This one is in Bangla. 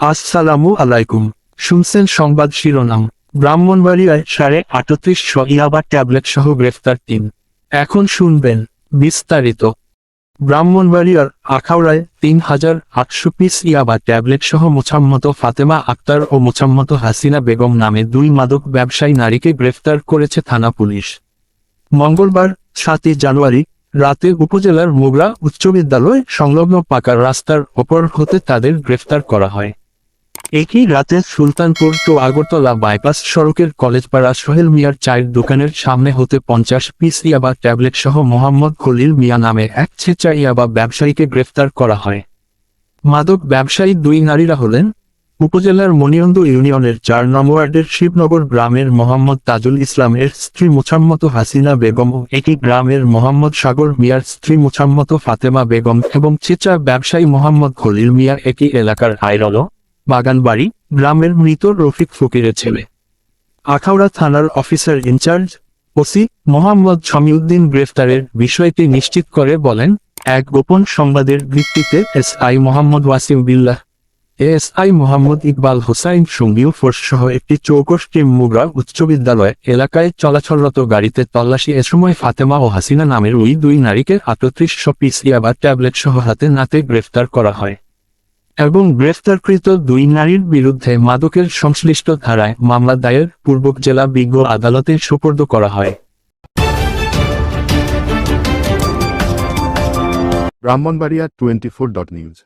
আসসালামু আলাইকুম। শুনছেন সংবাদ শিরোনাম। ব্রাহ্মণবাড়িয়ায় সাড়ে আটত্রিশ ইয়াবা ট্যাবলেট সহ গ্রেফতার তিন। এখন শুনবেন বিস্তারিত। ব্রাহ্মণবাড়িয়ার আখাউড়ায় তিন হাজার আটশো পিস ইয়াবা ট্যাবলেট সহ মোছাম্মত ফাতেমা আক্তার ও মোছাম্মত হাসিনা বেগম নামে দুই মাদক ব্যবসায়ী নারীকে গ্রেফতার করেছে থানা পুলিশ। মঙ্গলবার, সাতই জানুয়ারি, রাতে উপজেলার মোগরা উচ্চ বিদ্যালয় সংলগ্ন পাকা রাস্তার ওপর হতে তাদের গ্রেফতার করা হয়। একই রাতে সুলতানপুর তো আগরতলা বাইপাস সড়কের কলেজপাড়া সোহেল মিয়ার চায়ের দোকানের সামনে হতে পঞ্চাশ পিস ইয়াবা ট্যাবলেট সহ মোহাম্মদ খলিল মিয়া নামে এক ছেচা ইয়াবা ব্যবসায়ীকে গ্রেফতার করা হয়। মাদক ব্যবসায়ী দুই নারীরা হলেন উপজেলার মনিয়ন্দ ইউনিয়নের চার নং ওয়ার্ডের শিবনগর গ্রামের মোহাম্মদ তাজুল ইসলামের স্ত্রী মুছাম্মত হাসিনা বেগম ও একই গ্রামের মোহাম্মদ সাগর মিয়ার স্ত্রী মুছাম্মত ফাতেমা বেগম এবং চেচা ব্যবসায়ী মোহাম্মদ খলিল মিয়া একই এলাকার আইরল বাগানবাড়ি, গ্রামের মৃত রফিক ফকিরের ছেলে। আখাউড়া থানার officer in charge OC Mohammad Shamiuddin গ্রেফতারের বিষয়টি নিশ্চিত করে বলেন, এক গোপন সংবাদের ভিত্তিতে S I Mohammad Wasim Billah, ASI Mohammad Iqbal Hossain সঙ্গীয় force সহ একটি চৌকস টিম মুগরা উচ্চ বিদ্যালয় এলাকায় চলাচলরত গাড়িতে তল্লাশি এ সময় ফাতেমা ও হাসিনা নামের ওই দুই নারীকে আটত্রিশশো পিস ইয়াবা ট্যাবলেট সহ হাতে নাতে গ্রেফতার করা হয়। এবং গ্রেফতারকৃত দুই নারীর বিরুদ্ধে মাদকের সংশ্লিষ্ট ধারায় মামলা দায়ের পূর্বক জেলা বিজ্ঞ আদালতে সুপর্দ করা হয়। Brahmanbaria twenty four dot news